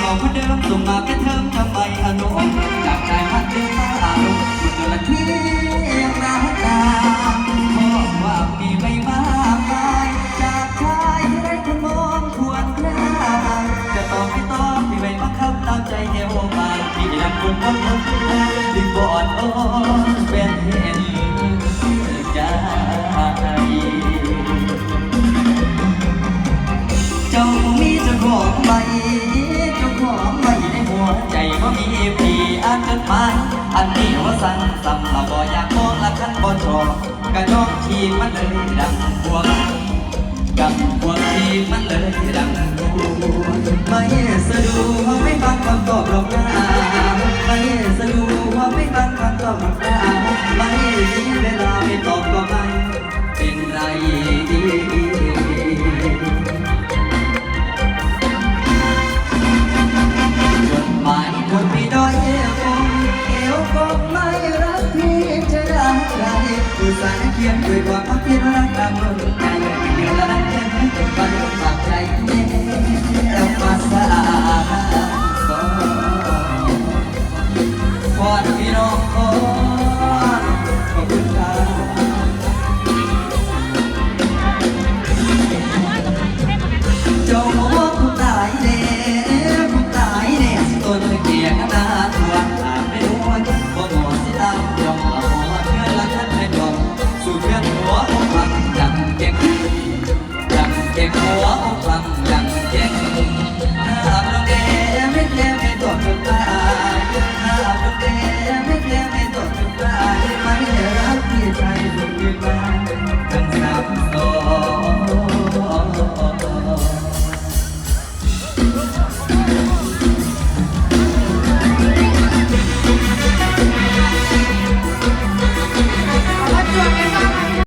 หล่อคนเดิมส่งมาเป็นเทอมทำไมอนุจากชายพันธุ์ถึงฟ้าอารมณ์มันเกิดละที่ยังรักตาเพราะว่ามีไม่มากมายจากชายที่ได้คนมองควรค่าจะตอบไม่ตอบที่ไม่บังคับตามใจเอวบางที่นำคนคนคนดึงบอดโอ้เป็นเห็ อันนี้ว่าสั่งสำเราบ่อยากมองละคันบ่ชอบกะน้องทีมันเลยดังพวงกับพวงทีมันเลยดังพวงไม่สะดว ผู้สายเคียงด้วยความพักเพียรรักตามลมใจเดือแร้เนแค่ไหนจนวันฝากใจเรามาสาก่อนพี่น้อง lá, lá.